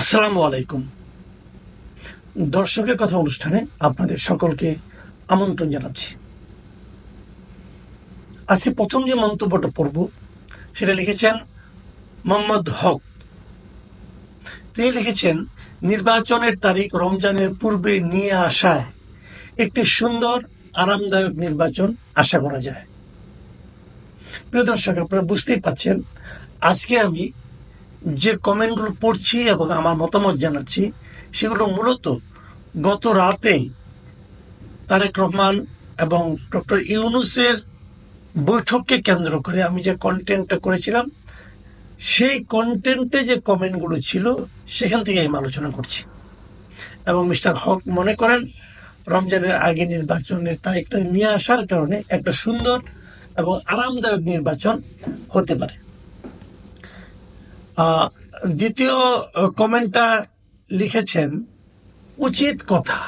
আসসালামু আলাইকুম। দর্শকের কথা অনুষ্ঠানে আপনাদের সকলকে আমন্ত্রণ জানাচ্ছি। আজকে প্রথম যে মন্তব্যটা পড়ব, সেটা লিখেছেন মোহাম্মদ হক। তিনি লিখেছেন, নির্বাচনের তারিখ রমজানের পূর্বে নিয়ে আসায় একটি সুন্দর, আরামদায়ক নির্বাচন আশা করা যায়। প্রিয় দর্শক, আপনারা বুঝতেই পাচ্ছেন আজকে আমি যে কমেন্টগুলো পড়ছি এবং আমার মতামত জানাচ্ছি, সেগুলো মূলত গত রাতে তারেক রহমান এবং ডক্টর ইউনুসের বৈঠককে কেন্দ্র করে আমি যে কন্টেন্টটা করেছিলাম, সেই কন্টেন্টে যে কমেন্টগুলো ছিল, সেখান থেকে আমি আলোচনা করছি। এবং মিস্টার হক মনে করেন, রমজানের আগে নির্বাচনের তারিখটা নিয়ে আসার কারণে একটা সুন্দর এবং আরামদায়ক নির্বাচন হতে পারে। দ্বিতীয় কমেন্টটা লিখেছেন, উচিত কথা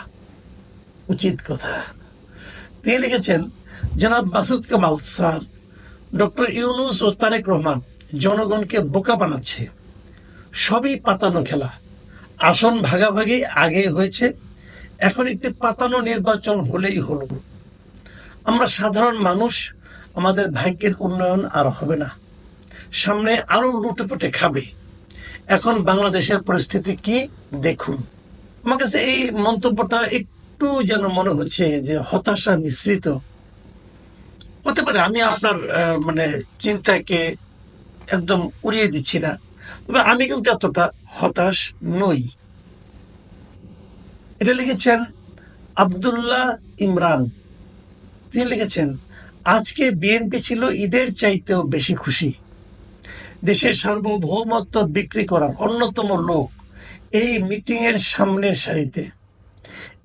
উচিত কথা। তিনি লিখেছেন, জনাব মাসুদ কামাল, স্যার, ডক্টর ইউনুস ও তারেক রহমান জনগণকে বোকা বানাচ্ছে। সবই পাতানো খেলা। আসন ভাগাভাগি আগে হয়েছে, এখন একটি পাতানো নির্বাচন হলেই হলো। আমরা সাধারণ মানুষ, আমাদের ভাগ্যের উন্নয়ন আর হবে না। সামনে আরও লুটেপুটে খাবে। এখন বাংলাদেশের পরিস্থিতি কি দেখুন। আমার কাছে এই মন্তব্যটা একটু যেন মনে হচ্ছে যে হতাশা মিশ্রিত। হতে পারে আমি আপনার মানে চিন্তাকে একদম উড়িয়ে দিচ্ছি না। তবে আমি কিন্তু এতটা হতাশ নই। এটা লিখেছেন আব্দুল্লাহ ইমরান। তিনি লিখেছেন, আজকে বিএনপি ছিল ঈদের চাইতেও বেশি খুশি। দেশের সার্বভৌমত্ব বিক্রি করার অন্যতম লোক এই মিটিং এর সামনের সারিতে।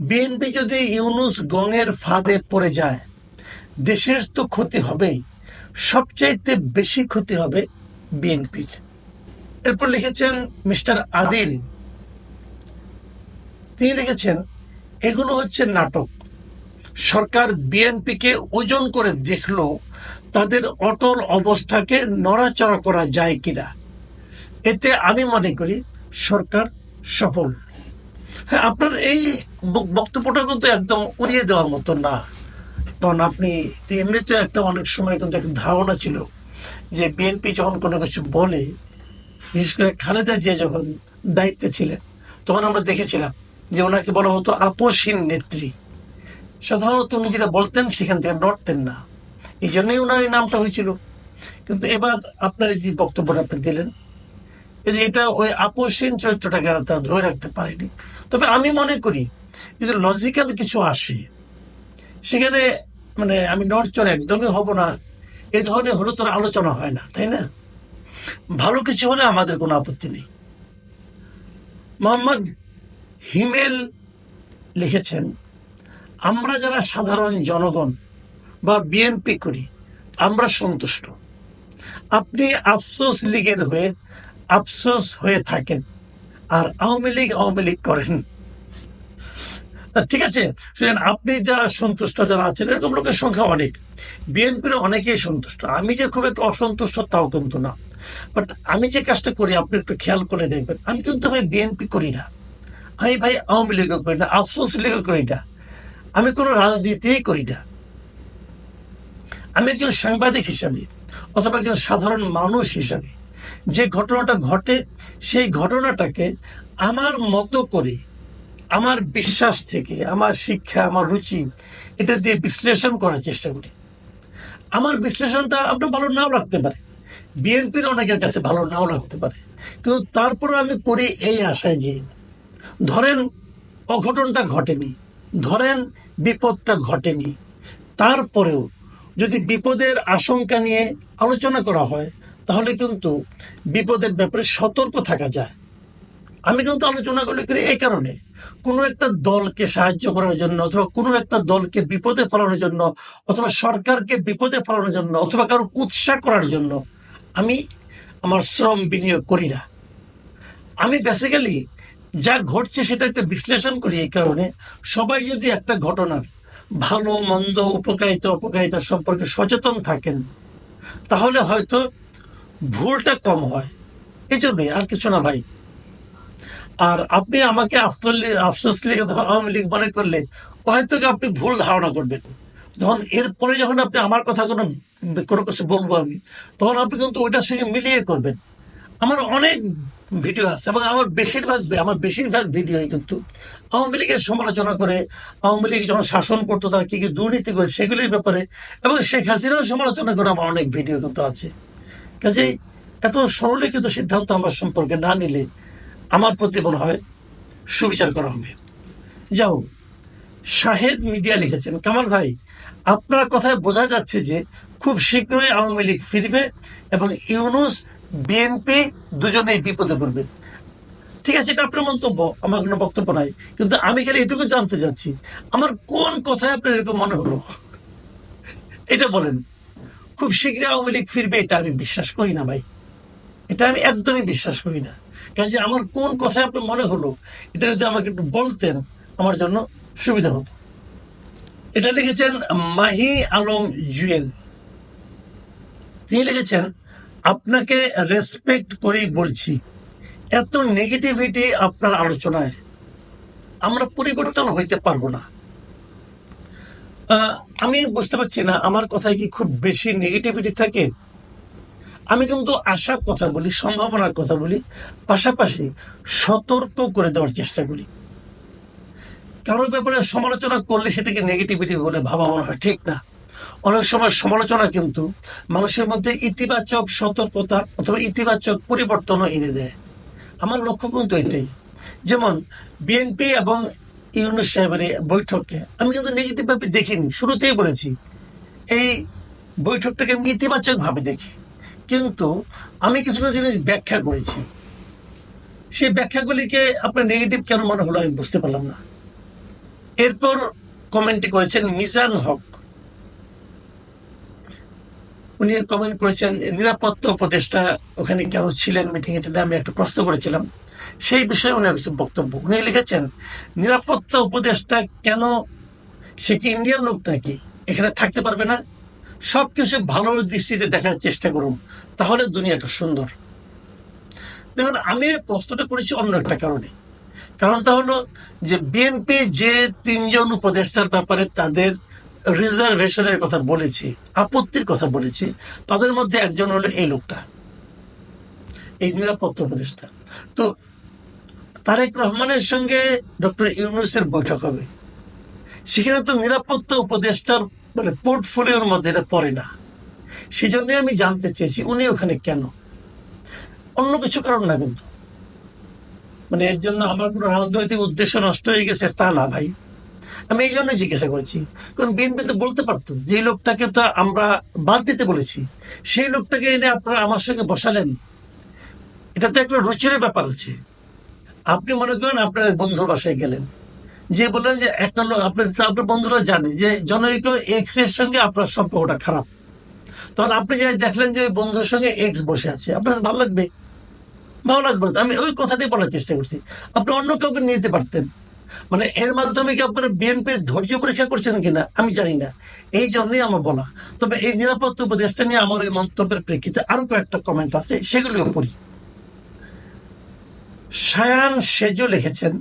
বিএনপি যদি ইউনুস গঙের ফাঁদে পড়ে যায়, দেশের তো ক্ষতি হবেই। সবচাইতে বেশি ক্ষতি হবে বিএনপির। এরপর লিখেছেন মিস্টার আদিল। তিনি লিখেছেন, এগুলো হচ্ছে নাটক। সরকার বিএনপিকে ওজন করে দেখল তাদের অটল অবস্থাকে নড়াচড়া করা যায় কিনা, এতে আমি মনে করি সরকার সফল। হ্যাঁ আপনার এই বক্তব্যটা কিন্তু একদম উড়িয়ে দেওয়ার মতো না। কারণ আপনি এমনিতে একটা অনেক সময় কিন্তু একটা ধারণা ছিল যে বিএনপি যখন কোনো কিছু বলে, বিশেষ করে খালেদা জিয়া যখন দায়িত্বে ছিলেন, তখন আমরা দেখেছিলাম যে ওনাকে বলা হতো আপোষহীন নেত্রী। সাধারণত উনি যেটা বলতেন সেখান থেকে নড়তেন না। এই জন্যই ওনার এই নামটা হয়েছিল। কিন্তু এবার আপনার যে বক্তব্যটা আপনি দিলেন এটা ওই আপোষহীন চরিত্রটাকে তারা ধরে রাখতে পারেনি। তবে আমি মনে করি, যদি লজিক্যাল কিছু আসে, সেখানে মানে আমি নড়চড় একদমই হব না। এই ধরনের হলে তোর আলোচনা হয় না, তাই না? ভালো কিছু হলে আমাদের কোনো আপত্তি নেই। মোহাম্মদ হিমেল লিখেছেন, আমরা যারা সাধারণ জনগণ বা বিএনপি করি, আমরা সন্তুষ্ট। আপনি আফসোস লীগের হয়ে আফসোস হয়ে থাকেন আর আওয়ামী লীগ আওয়ামী লীগ করেন। ঠিক আছে? আপনি যারা সন্তুষ্ট, যারা আছেন, এরকম লোকের সংখ্যা অনেক। বিএনপির অনেকেই সন্তুষ্ট। আমি যে খুব একটু অসন্তুষ্ট, তাও কিন্তু না। বাট আমি যে কাজটা করি, আপনি একটু খেয়াল করে দেখবেন। আমি কিন্তু ভাই বিএনপি করি না। আমি ভাই আওয়ামী লীগও করি না, আফসোস লীগও করি না। আমি কোনো রাজনীতিই করি না। আমি একজন সাংবাদিক হিসাবে অথবা একজন সাধারণ মানুষ হিসাবে যে ঘটনাটা ঘটে, সেই ঘটনাটাকে আমার মতো করে, আমার বিশ্বাস থেকে, আমার শিক্ষা, আমার রুচি, এটা দিয়ে বিশ্লেষণ করার চেষ্টা করি। আমার বিশ্লেষণটা আপনার ভালো নাও লাগতে পারে। বিএনপির অনেকের কাছে ভালো নাও লাগতে পারে। কিন্তু তারপরে আমি করি এই আশায় যে, ধরেন অঘটনটা ঘটেনি, ধরেন বিপদটা ঘটেনি, তারপরেও যদি বিপদের আশঙ্কা নিয়ে আলোচনা করা হয়, তাহলে কিন্তু বিপদের ব্যাপারে সতর্ক থাকা যায়। আমি কিন্তু আলোচনা করে করি এই কারণে। কোনো একটা দলকে সাহায্য করার জন্য অথবা কোনো একটা দলকে বিপদে ফেলানোর জন্য অথবা সরকারকে বিপদে ফেলানোর জন্য অথবা কারও উৎসাহ করার জন্য আমি আমার শ্রম বিনিয়োগ করি না। আমি বেসিক্যালি যা ঘটছে সেটা একটা বিশ্লেষণ করি এই কারণে। সবাই যদি একটা ঘটনার ভালো, মন্দ, উপকারিতা, অপকারিতা সম্পর্কে সচেতন থাকেন, তাহলে হয়তো ভুলটা কম হয়। এই জন্যই আর কিছু না ভাই। আর আপনি আমাকে আফসোস লিখে আওয়ামী লীগ মনে করলে হয়তো আপনি ভুল ধারণা করবেন। যখন এরপরে যখন আপনি আমার কথা কোনো কোনো কিছু বলব আমি, তখন আপনি কিন্তু ওইটার সঙ্গে মিলিয়ে করবেন। আমার অনেক ভিডিও আছে এবং আমার বেশিরভাগ আমার বেশিরভাগ ভিডিও কিন্তু আওয়ামী লীগের সমালোচনা করে, আওয়ামী লীগ যখন শাসন করতো, তারা কি কি দুর্নীতি করে, সেগুলির ব্যাপারে, এবং শেখ হাসিনার সমালোচনা করে, আমার অনেক ভিডিও কিন্তু আছে। কাজেই এত সরলীকৃত সিদ্ধান্ত আমার সম্পর্কে না নিলে আমার প্রতি মনে হয় সুবিচার করা হবে। যাও, শাহেদ মিডিয়া লিখেছেন, কামাল ভাই, আপনার কথায় বোঝা যাচ্ছে যে খুব শীঘ্রই আওয়ামী লীগ ফিরবে এবং ইউনুস, বিএনপি দুজনেই বিপদে পড়বে। ঠিক আছে, এটা আপনার মন্তব্য, আমার কোনো বক্তব্য নাই। কিন্তু আমি খালি এটুকু জানতে চাচ্ছি, আমার কোন কথায় আপনার এরকম মনে হলো? এটা বলেন। খুব শীঘ্রই আওয়ামী লীগ ফিরবে, এটা আমি বিশ্বাস করি না ভাই। এটা আমি একদমই বিশ্বাস করি না। কাজে আমার কোন কথায় আপনার মনে হলো, এটা যদি আমাকে একটু বলতেন, আমার জন্য সুবিধা হতো। এটা লিখেছেন মাহি আলম জুয়েল। তিনি লিখেছেন, আপনাকে রেসপেক্ট করেই বলছি এত নেগেটিভিটি আপনার আলোচনায়, আমরা পরিবর্তন হইতে পারব না। আমি বুঝতে পারছি না, আমার কথায় কি খুব বেশি নেগেটিভিটি থাকে? আমি কিন্তু আশার কথা বলি, সম্ভাবনার কথা বলি, পাশাপাশি সতর্ক করে দেওয়ার চেষ্টা করি। কারোর ব্যাপারে সমালোচনা করলে সেটাকে নেগেটিভিটি বলে ভাবা মনে হয়, ঠিক না। অনেক সময় সমালোচনা কিন্তু মানুষের মধ্যে ইতিবাচক সতর্কতা অথবা ইতিবাচক পরিবর্তনও এনে দেয়। আমার লক্ষ্য কিন্তু এটাই। যেমন বিএনপি এবং ইউনুস সাহেবের বৈঠককে আমি কিন্তু নেগেটিভভাবে দেখিনি, শুরুতেই বলেছি। এই বৈঠকটাকে আমি ইতিবাচকভাবে দেখি। কিন্তু আমি কিছু কিছু জিনিস ব্যাখ্যা করেছি। সেই ব্যাখ্যাগুলিকে আপনার নেগেটিভ কেন মনে হলো আমি বুঝতে পারলাম না। এরপর কমেন্টে করেছেন মিজান হক। উনি কমেন্ট করেছেন, নিরাপত্তা উপদেষ্টা ওখানে কেন ছিলেন মিটিং এটা আমি একটা প্রশ্ন করেছিলাম। সেই বিষয়ে উনি কিছু বক্তব্য। উনি লিখেছেন, নিরাপত্তা উপদেষ্টা কেন? সে কি ইন্ডিয়ান লোক নাকি? এখানে থাকতে পারবে না? সব কিছু ভালো দৃষ্টিতে দেখার চেষ্টা করুন, তাহলে দুনিয়াটা সুন্দর। দেখুন, আমি প্রশ্নটা করেছি অন্য একটা কারণে। কারণটা হলো যে বিএনপি যে তিনজন উপদেষ্টার ব্যাপারে তাদের রিজার্ভেশনের কথা বলেছে, আপত্তির কথা বলেছে, তাদের মধ্যে একজন হলো এই লোকটা, এই নিরাপত্তা উপদেষ্টা। তো তারেক রহমানের সঙ্গে ডক্টর ইউনুসের বৈঠক হবে। সেখানে তো নিরাপত্তা উপদেষ্টার মানে পোর্টফোলিওর মধ্যে এটা পড়ে না। সেই জন্য আমি জানতে চেয়েছি, উনি ওখানে কেন? অন্য কিছু কারণ না কিন্তু। মানে এর জন্য আমার কোনো রাজনৈতিক উদ্দেশ্য নষ্ট হয়ে গেছে তা না ভাই। আমি এই জন্য জিজ্ঞাসা করেছি। কারণ বিএনপি তো বলতে পারতো যে লোকটাকে তো আমরা বাদ দিতে বলেছি, সেই লোকটাকে এনে আপনারা আমার সঙ্গে বসালেন। এটা তো একটা রুচির ব্যাপার আছে। আপনি মনে করেন আপনার বন্ধুর বাসায় গেলেন, যে বললেন যে একটা লোক আপনার আপনার বন্ধুরা জানে যে জনৈক এক্সের সঙ্গে আপনার সম্পর্কটা খারাপ। তখন আপনি যাই দেখলেন যে ওই বন্ধুর সঙ্গে এক্স বসে আছে, আপনার ভালো লাগবে? ভালো লাগবে আমি ওই কথাটাই বলার চেষ্টা করছি। আপনি অন্য কাউকে নিয়ে যেতে পারতেন। মানে এর মাধ্যমে কি আপনারা বিএনপি ধৈর্য পরীক্ষা করছেন কিনা? আমি জানি না। এই জন্যই আমার বলা। তবে এই নিরাপত্তা উপদেশটা নিয়ে আমার এই মন্তব্যের প্রেক্ষিতে আরও কয়েকটা কমেন্ট আছে, সেগুলিও পড়ি। সায়ান সেজো লিখেছেন,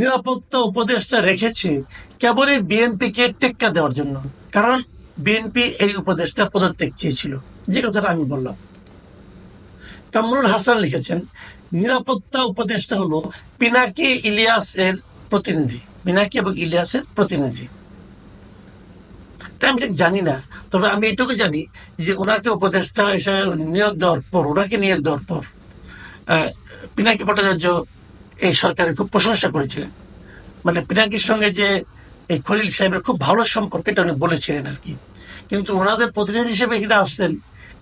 নিরাপত্তা উপদেষ্টা রেখেছে কেবলই বিএনপিকে টেক্কা দেওয়ার জন্য, কারণ বিএনপি এই উপদেষ্টা পদত্যাগ চেয়েছিল। যে কথাটা আমি বললাম। কামরুল হাসান লিখেছেন, নিরাপত্তা উপদেষ্টা হলো পিনাকি ইলিয়াস এর প্রতিনিধি পিনাকি এবং ইলিয়াসের প্রতিনিধি। আমি ঠিক জানি না, তবে আমি এটুকু জানি যে ওনাকে উপদেষ্টা হিসেবে নিয়োগ দেওয়ার পর, ওনাকে নিয়োগ দেওয়ার পর পিনাকি ভট্টাচার্য এই সরকারের খুব প্রশংসা করেছিলেন। মানে পিনাকির সঙ্গে যে এই খলিল সাহেবের খুব ভালো সম্পর্ক, এটা উনি বলেছিলেন আর কি। কিন্তু ওনাদের প্রতিনিধি হিসেবে এখানে আসছেন,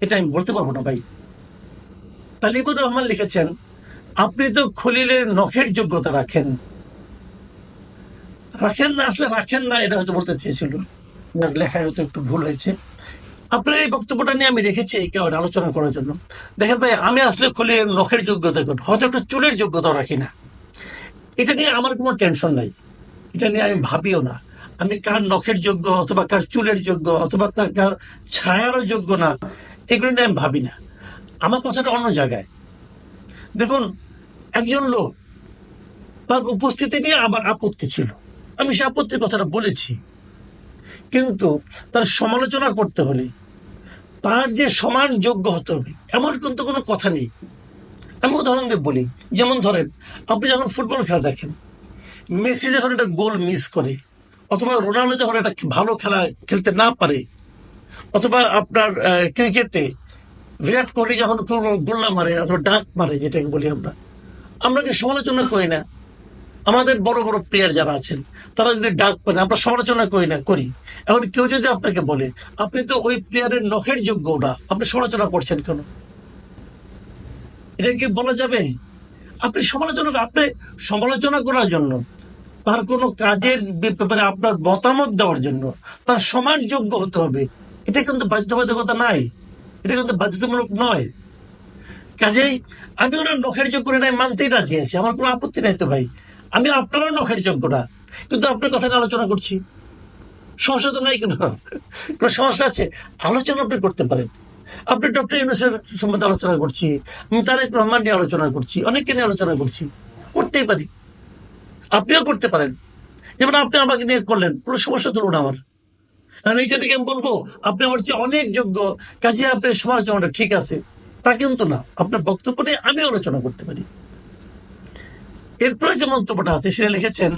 এটা আমি বলতে পারব না ভাই। তালিবুর রহমান লিখেছেন, আপনি তো খলিলের নখের যোগ্যতা রাখেন। রাখেন না আসলে রাখেন না এটা হয়তো বলতে চেয়েছিল। লেখায় হয়তো একটু ভুল হয়েছে। আপনার এই বক্তব্যটা নিয়ে আমি রেখেছি কারণে আলোচনা করার জন্য। দেখেন ভাই, আমি আসলে খুলে নখের যোগ্যতা করি হয়তো একটু চুলের যোগ্যতা রাখি না। এটা নিয়ে আমার কোনো টেনশন নাই। এটা নিয়ে আমি ভাবিও না। আমি কার নখের যোগ্য অথবা কার চুলের যোগ্য অথবা তার কার ছায়ারও যোগ্য না, এগুলো নিয়ে আমি ভাবি না। আমার কথাটা অন্য জায়গায়। দেখুন, একজন লোক তার উপস্থিতি নিয়ে আমার আপত্তি ছিল। আমি সে আপত্তির কথাটা বলেছি। কিন্তু তার সমালোচনা করতে হলে তার যে সমান যোগ্য হতে হবে, এমন কিন্তু কোনো কথা নেই। আমি উদাহরণ দিয়ে বলি, যেমন ধরেন, আপনি যখন ফুটবল খেলা দেখেন, মেসি যখন একটা গোল মিস করে, অথবা রোনাল্ডো যখন একটা ভালো খেলা খেলতে না পারে, অথবা আপনার ক্রিকেটে বিরাট কোহলি যখন কোনো গোল্লা মারে, অথবা ডাক মারে, যেটাকে বলি আমরা আমরা কি সমালোচনা করি না? আমাদের বড় বড় প্লেয়ার যারা আছেন, তারা যদি ডাক পান আমরা সমালোচনা করি না, করি। এখন কেউ যদি আপনাকে বলে, আপনি তো ওই প্লেয়ারের নখের যোগ্য না, আপনি সমালোচনা করছেন কেন? এটা কি বলা যাবে? আপনি সমালোচনা আপনি সমালোচনা করার জন্য, তার কোনো কাজের ব্যাপারে আপনার মতামত দেওয়ার জন্য, তার সমান যোগ্য হতে হবে। এটা কিন্তু বাধ্যবাধকতা নাই। এটা কিন্তু বাধ্যতামূলক নয়। কাজেই আমি ওনার নখের যোগ্য নাই মানতেই রাজি আছি। আমার কোনো আপত্তি নাই তো ভাই। আমি আপনারও নখের যোগ্য না কিন্তু আপনার কথা নিয়ে আলোচনা করছি। সমস্যা তো নাই কেন, কোনো সমস্যা আছে? আলোচনা আপনি করতে পারেন। আপনি ডক্টর ইউনুসের সম্বন্ধে আলোচনা করছি, আমি তারেক রহমান নিয়ে আলোচনা করছি, অনেককে নিয়ে আলোচনা করছি, করতেই পারি। আপনিও করতে পারেন। যেমন আপনি আমাকে নিয়ে করলেন, কোনো সমস্যা ধরুন আমার। আর এই থেকে আমি বলব, আপনি আমার চেয়ে অনেক যোগ্য, কাজে আপনার সমালোচনাটা ঠিক আছে। তা কিন্তু না, আপনার বক্তব্য নিয়ে আমি আলোচনা করতে পারি। এরপরে যে মন্তব্যটা আছে, সেটা লিখেছেন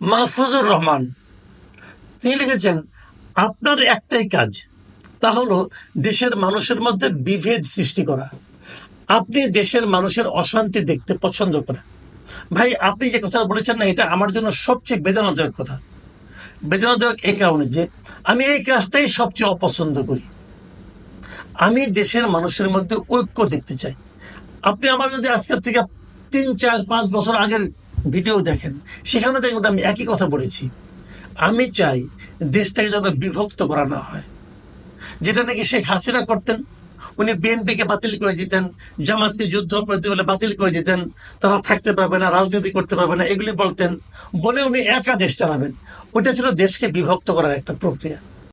মাহফুজুর রহমান। তিনি লিখেছেন, আপনার একটাই কাজ, তা হলো দেশের মানুষের মধ্যে বিভেদ সৃষ্টি করা। আপনি দেশের মানুষের অশান্তি দেখতে পছন্দ করেন। ভাই, আপনি যে কথাটা বলেছেন না, এটা আমার জন্য সবচেয়ে বেদনাদায়ক কথা। বেদনাদায়ক এই কারণে যে আমি এই কাজটাই সবচেয়ে অপছন্দ করি। আমি দেশের মানুষের মধ্যে ঐক্য দেখতে চাই। আপনি আমার যদি আজকের থেকে তিন, চার, পাঁচ বছর আগের ভিডিও দেখেন। সেখানে দেখবেন আমি একই কথা বলেছি। আমি চাই দেশটাকে যেন বিভক্ত করা না হয়। যেটা নাকি শেখ হাসিনা করতেন, উনি বিএনপিকে বাতিল করে দিতেন, জামাতকে যুদ্ধ প্রতি বলে বাতিল করে দিতেন, তারা থাকতে পারবে না, রাজনীতি করতে পারবে না, এগুলি বলতেন। বলে উনি একা দেশ চালাবেন। ওটা ছিল দেশকে বিভক্ত করার একটা প্রক্রিয়া।